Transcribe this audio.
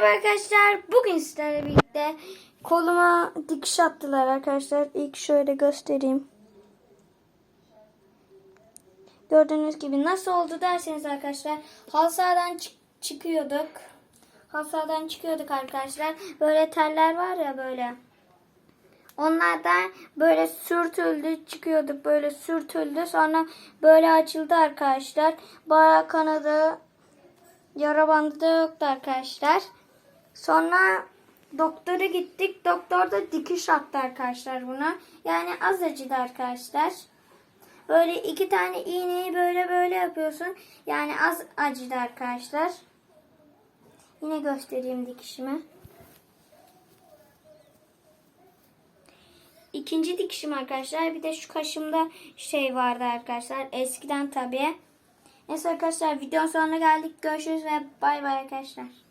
Merhaba arkadaşlar. Bugün sizlerle birlikte koluma dikiş attılar arkadaşlar. İlk şöyle göstereyim. Gördüğünüz gibi nasıl oldu derseniz arkadaşlar halı sahadan çık- çıkıyorduk. Halı sahadan çıkıyorduk arkadaşlar. Böyle teller var ya böyle. Onlardan böyle sürtüldü çıkıyorduk böyle sürtüldü sonra böyle açıldı arkadaşlar. Bayağı kanadı yara bandı da yoktu arkadaşlar. Sonra doktora gittik. Doktor da dikiş attı arkadaşlar buna. Yani az acıdı arkadaşlar. Böyle iki tane iğneyi böyle böyle yapıyorsun. Yani az acıdı arkadaşlar. Yine göstereyim dikişimi. İkinci dikişim arkadaşlar. Bir de şu kaşımda şey vardı arkadaşlar. Eskiden tabii. Neyse arkadaşlar videonun sonuna geldik. Görüşürüz ve bay bay arkadaşlar.